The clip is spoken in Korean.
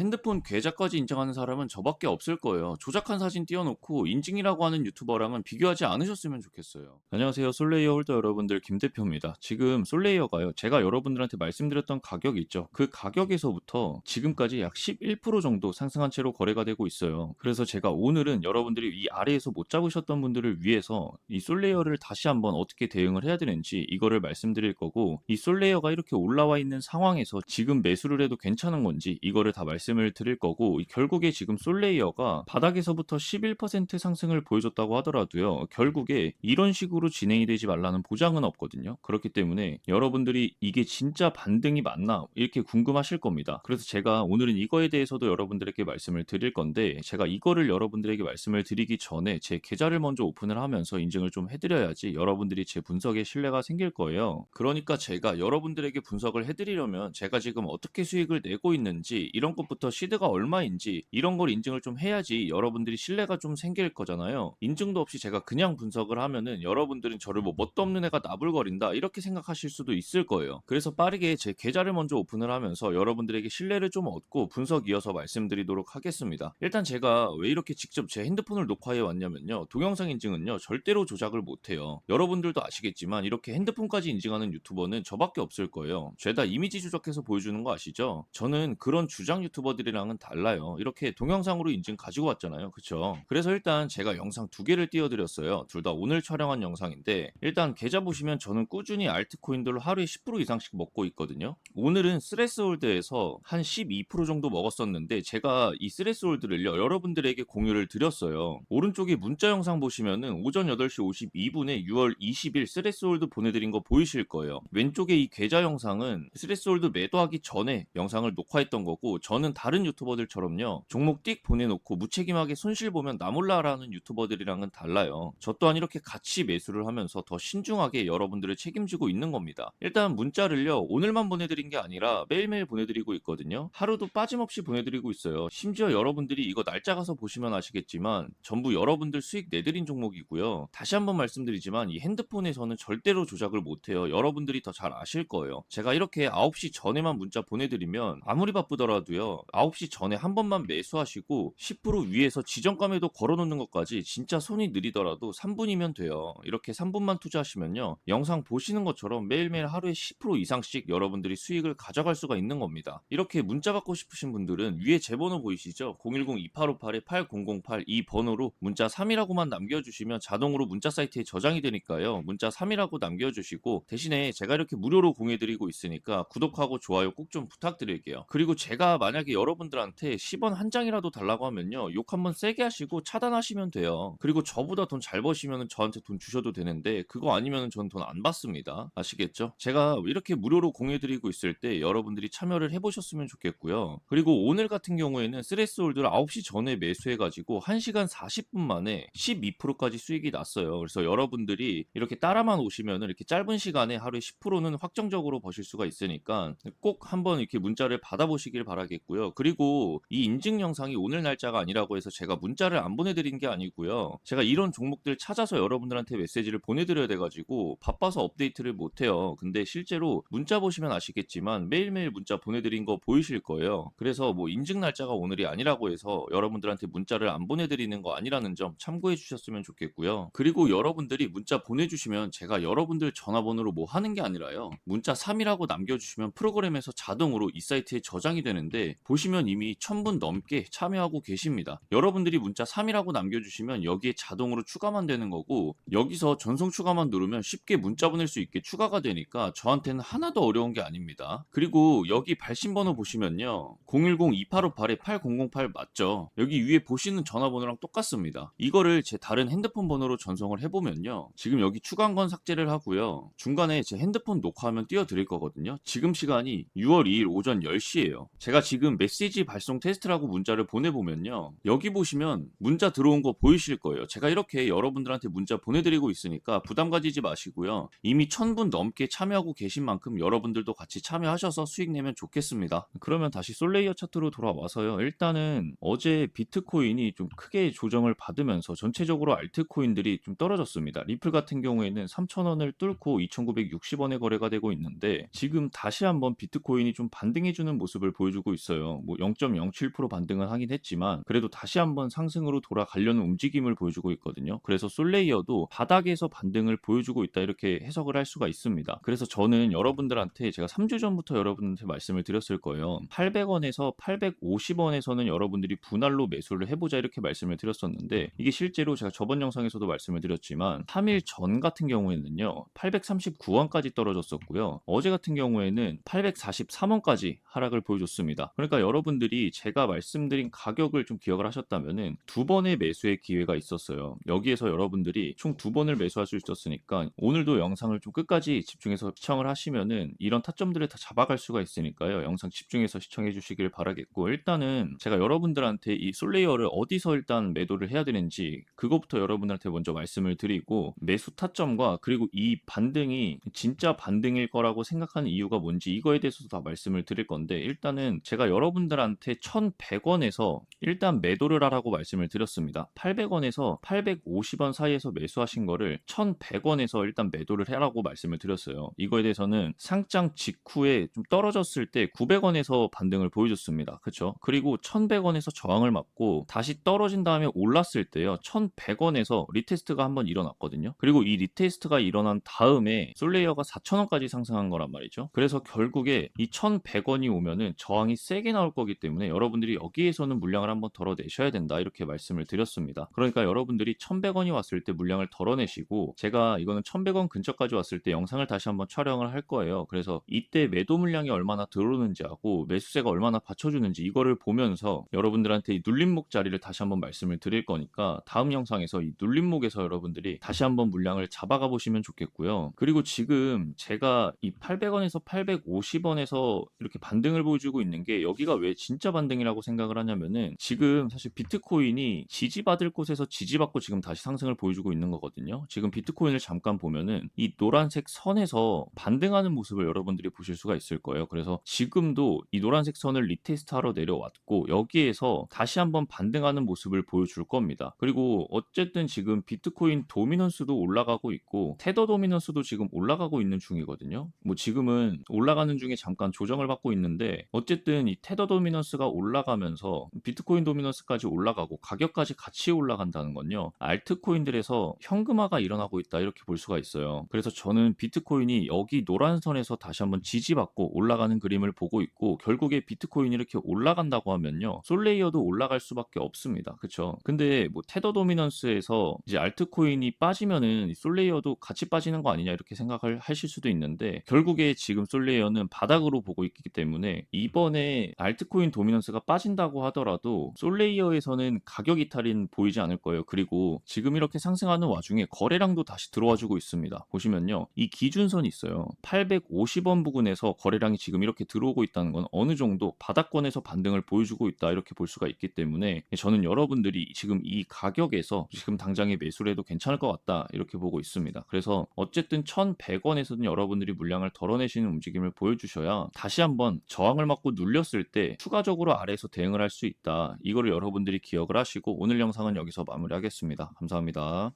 핸드폰 계좌까지 인정하는 사람은 저밖에 없을 거예요. 조작한 사진 띄워놓고 인증이라고 하는 유튜버랑은 비교하지 않으셨으면 좋겠어요. 안녕하세요. 솔레이어 홀더 여러분들 김 대표입니다. 지금 솔레이어가요. 제가 여러분들한테 말씀드렸던 가격 있죠. 그 가격에서부터 지금까지 약 11% 정도 상승한 채로 거래가 되고 있어요. 그래서 제가 오늘은 여러분들이 이 아래에서 못 잡으셨던 분들을 위해서 이 솔레이어를 다시 한번 어떻게 대응을 해야 되는지 이거를 말씀드릴 거고 이 솔레이어가 이렇게 올라와 있는 상황에서 지금 매수를 해도 괜찮은 건지 이거를 다 말씀 을 드릴 거고 결국에 지금 솔레이어가 바닥에서부터 11% 상승을 보여줬다고 하더라도요. 결국에 이런 식으로 진행이 되지 말라는 보장은 없거든요. 그렇기 때문에 여러분들이 이게 진짜 반등이 맞나 이렇게 궁금하실 겁니다. 그래서 제가 오늘은 이거에 대해서도 여러분들에게 말씀을 드릴 건데 제가 이거를 여러분들에게 말씀을 드리기 전에 제 계좌를 먼저 오픈을 하면서 인증을 좀 해드려야지 여러분들이 제 분석에 신뢰가 생길 거예요. 그러니까 제가 여러분들에게 분석을 해드리려면 제가 지금 어떻게 수익을 내고 있는지 이런 것부터 시드가 얼마인지 이런 걸 인증을 좀 해야지 여러분들이 신뢰가 좀 생길 거잖아요. 인증도 없이 제가 그냥 분석을 하면은 여러분들은 저를 뭐 뭣도 없는 애가 나불거린다 이렇게 생각하실 수도 있을 거예요. 그래서 빠르게 제 계좌를 먼저 오픈을 하면서 여러분들에게 신뢰를 좀 얻고 분석 이어서 말씀드리도록 하겠습니다. 일단 제가 왜 이렇게 직접 제 핸드폰을 녹화해 왔냐면요. 동영상 인증은요 절대로 조작을 못해요. 여러분들도 아시겠지만 이렇게 핸드폰까지 인증하는 유튜버는 저밖에 없을 거예요. 죄다 이미지 조작해서 보여주는 거 아시죠? 저는 그런 주장 유튜버 들이랑은 달라요. 이렇게 동영상으로 인증 가지고 왔잖아요. 그쵸? 그래서 일단 제가 영상 두 개를 띄워드렸어요. 둘 다 오늘 촬영한 영상인데 일단 계좌 보시면 저는 꾸준히 알트코인들로 하루에 10% 이상씩 먹고 있거든요. 오늘은 스레스홀드에서 한 12% 정도 먹었었는데 제가 이 스레스홀드를요 여러분들에게 공유를 드렸어요. 오른쪽에 문자 영상 보시면은 오전 8시 52분에 6월 20일 스레스홀드 보내드린 거 보이실 거예요. 왼쪽에 이 계좌 영상은 스레스홀드 매도하기 전에 영상을 녹화했던 거고 저는 다른 유튜버들처럼요 종목 띡 보내놓고 무책임하게 손실 보면 나 몰라라는 유튜버들이랑은 달라요. 저 또한 이렇게 같이 매수를 하면서 더 신중하게 여러분들을 책임지고 있는 겁니다. 일단 문자를요 오늘만 보내드린 게 아니라 매일매일 보내드리고 있거든요. 하루도 빠짐없이 보내드리고 있어요. 심지어 여러분들이 이거 날짜 가서 보시면 아시겠지만 전부 여러분들 수익 내드린 종목이고요. 다시 한번 말씀드리지만 이 핸드폰에서는 절대로 조작을 못해요. 여러분들이 더 잘 아실 거예요. 제가 이렇게 9시 전에만 문자 보내드리면 아무리 바쁘더라도요 9시 전에 한 번만 매수하시고 10% 위에서 지정감에도 걸어놓는 것까지 진짜 손이 느리더라도 3분이면 돼요. 이렇게 3분만 투자하시면요 영상 보시는 것처럼 매일매일 하루에 10% 이상씩 여러분들이 수익을 가져갈 수가 있는 겁니다. 이렇게 문자 받고 싶으신 분들은 위에 제 번호 보이시죠? 010-2858-8008 이 번호로 문자 3이라고만 남겨주시면 자동으로 문자 사이트에 저장이 되니까요. 문자 3이라고 남겨주시고 대신에 제가 이렇게 무료로 공유해드리고 있으니까 구독하고 좋아요 꼭 좀 부탁드릴게요. 그리고 제가 만약에 여러분들한테 10원 한 장이라도 달라고 하면요. 욕 한번 세게 하시고 차단하시면 돼요. 그리고 저보다 돈 잘 버시면 저한테 돈 주셔도 되는데 그거 아니면 전 돈 안 받습니다. 아시겠죠? 제가 이렇게 무료로 공유해드리고 있을 때 여러분들이 참여를 해보셨으면 좋겠고요. 그리고 오늘 같은 경우에는 스레스홀드를 9시 전에 매수해가지고 1시간 40분 만에 12%까지 수익이 났어요. 그래서 여러분들이 이렇게 따라만 오시면 이렇게 짧은 시간에 하루에 10%는 확정적으로 버실 수가 있으니까 꼭 한번 이렇게 문자를 받아보시길 바라겠 고요. 그리고 이 인증 영상이 오늘 날짜가 아니라고 해서 제가 문자를 안 보내드린 게 아니고요. 제가 이런 종목들 찾아서 여러분들한테 메시지를 보내드려야 돼가지고 바빠서 업데이트를 못해요. 근데 실제로 문자 보시면 아시겠지만 매일매일 문자 보내드린 거 보이실 거예요. 그래서 뭐 인증 날짜가 오늘이 아니라고 해서 여러분들한테 문자를 안 보내드리는 거 아니라는 점 참고해 주셨으면 좋겠고요. 그리고 여러분들이 문자 보내주시면 제가 여러분들 전화번호로 뭐 하는 게 아니라요. 문자 3이라고 남겨주시면 프로그램에서 자동으로 이 사이트에 저장이 되는데 보시면 이미 1000분 넘게 참여하고 계십니다. 여러분들이 문자 3이라고 남겨주시면 여기에 자동으로 추가만 되는 거고 여기서 전송 추가만 누르면 쉽게 문자 보낼 수 있게 추가가 되니까 저한테는 하나도 어려운 게 아닙니다. 그리고 여기 발신번호 보시면요. 010-2858-8008 맞죠? 여기 위에 보시는 전화번호랑 똑같습니다. 이거를 제 다른 핸드폰 번호로 전송을 해보면요. 지금 여기 추가한 건 삭제를 하고요. 중간에 제 핸드폰 녹화하면 띄워드릴 거거든요. 지금 시간이 6월 2일 오전 10시예요. 제가 지금 메시지 발송 테스트라고 문자를 보내보면요. 여기 보시면 문자 들어온 거 보이실 거예요. 제가 이렇게 여러분들한테 문자 보내드리고 있으니까 부담 가지지 마시고요. 이미 1000분 넘게 참여하고 계신 만큼 여러분들도 같이 참여하셔서 수익 내면 좋겠습니다. 그러면 다시 솔레이어 차트로 돌아와서요. 일단은 어제 비트코인이 좀 크게 조정을 받으면서 전체적으로 알트코인들이 좀 떨어졌습니다. 리플 같은 경우에는 3,000원을 뚫고 2,960원에 거래가 되고 있는데 지금 다시 한번 비트코인이 좀 반등해주는 모습을 보여주고 있어요. 뭐 0.07% 반등은 하긴 했지만 그래도 다시 한번 상승으로 돌아가려는 움직임을 보여주고 있거든요. 그래서 솔레이어도 바닥에서 반등을 보여주고 있다 이렇게 해석을 할 수가 있습니다. 그래서 저는 여러분들한테 제가 3주 전부터 여러분한테 말씀을 드렸을 거예요. 800원에서 850원에서는 여러분들이 분할로 매수를 해보자 이렇게 말씀을 드렸었는데 이게 실제로 제가 저번 영상에서도 말씀을 드렸지만 3일 전 같은 경우에는요 839원까지 떨어졌었고요. 어제 같은 경우에는 843원까지 하락을 보여줬습니다. 그러니까 여러분들이 제가 말씀드린 가격을 좀 기억을 하셨다면은 두 번의 매수의 기회가 있었어요. 여기에서 여러분들이 총 두 번을 매수할 수 있었으니까 오늘도 영상을 좀 끝까지 집중해서 시청을 하시면은 이런 타점들을 다 잡아갈 수가 있으니까요. 영상 집중해서 시청해 주시길 바라겠고 일단은 제가 여러분들한테 이 솔레이어를 어디서 일단 매도를 해야 되는지 그것부터 여러분들한테 먼저 말씀을 드리고 매수 타점과 그리고 이 반등이 진짜 반등일 거라고 생각하는 이유가 뭔지 이거에 대해서도 다 말씀을 드릴 건데 일단은 제가 여러 분들한테 1,100원에서 일단 매도를 하라고 말씀을 드렸습니다. 800원에서 850원 사이에서 매수하신 거를 1,100원에서 일단 매도를 해라고 말씀을 드렸어요. 이거에 대해서는 상장 직후에 좀 떨어졌을 때 900원에서 반등을 보여줬습니다. 그렇죠? 그리고 1,100원에서 저항을 맞고 다시 떨어진 다음에 올랐을 때요. 1,100원에서 리테스트가 한번 일어났거든요. 그리고 이 리테스트가 일어난 다음에 솔레이어가 4,000원까지 상승한 거란 말이죠. 그래서 결국에 이 1,100원이 오면은 저항이 세게 나올 거기 때문에 여러분들이 여기에서는 물량을 한번 덜어내셔야 된다 이렇게 말씀을 드렸습니다. 그러니까 여러분들이 1,100원이 왔을 때 물량을 덜어내시고 제가 이거는 1,100원 근처까지 왔을 때 영상을 다시 한번 촬영을 할 거예요. 그래서 이때 매도 물량이 얼마나 들어오는지 하고 매수세가 얼마나 받쳐주는지 이거를 보면서 여러분들한테 이 눌림목 자리를 다시 한번 말씀을 드릴 거니까 다음 영상에서 이 눌림목에서 여러분들이 다시 한번 물량을 잡아가 보시면 좋겠고요. 그리고 지금 제가 이 800원에서 850원에서 이렇게 반등을 보여주고 있는 게 여기 가 왜 진짜 반등이라고 생각을 하냐면은 지금 사실 비트코인이 지지받을 곳에서 지지받고 지금 다시 상승을 보여주고 있는 거거든요. 지금 비트코인을 잠깐 보면은 이 노란색 선에서 반등하는 모습을 여러분들이 보실 수가 있을 거예요. 그래서 지금도 이 노란색 선을 리테스트 하러 내려왔고 여기에서 다시 한번 반등하는 모습을 보여줄 겁니다. 그리고 어쨌든 지금 비트코인 도미넌스도 올라가고 있고 테더 도미넌스도 지금 올라가고 있는 중이거든요. 뭐 지금은 올라가는 중에 잠깐 조정을 받고 있는데 어쨌든 이 테더 도미넌스가 올라가면서 비트코인 도미넌스까지 올라가고 가격까지 같이 올라간다는 건요. 알트코인들에서 현금화가 일어나고 있다 이렇게 볼 수가 있어요. 그래서 저는 비트코인이 여기 노란 선에서 다시 한번 지지받고 올라가는 그림을 보고 있고 결국에 비트코인이 이렇게 올라간다고 하면요. 솔레이어도 올라갈 수밖에 없습니다. 그쵸? 근데 뭐 테더 도미넌스에서 이제 알트코인이 빠지면은 솔레이어도 같이 빠지는 거 아니냐 이렇게 생각을 하실 수도 있는데 결국에 지금 솔레이어는 바닥으로 보고 있기 때문에 이번에 알트코인 도미넌스가 빠진다고 하더라도 솔레이어에서는 가격 이탈은 보이지 않을 거예요. 그리고 지금 이렇게 상승하는 와중에 거래량도 다시 들어와 주고 있습니다. 보시면요. 이 기준선이 있어요. 850원 부근에서 거래량이 지금 이렇게 들어오고 있다는 건 어느 정도 바닥권에서 반등을 보여주고 있다 이렇게 볼 수가 있기 때문에 저는 여러분들이 지금 이 가격에서 지금 당장에 매수를 해도 괜찮을 것 같다 이렇게 보고 있습니다. 그래서 어쨌든 1100원에서는 여러분들이 물량을 덜어내시는 움직임을 보여주셔야 다시 한번 저항을 맞고 눌렸을 때 추가적으로 아래에서 대응을 할 수 있다. 이거를 여러분들이 기억을 하시고 오늘 영상은 여기서 마무리하겠습니다. 감사합니다.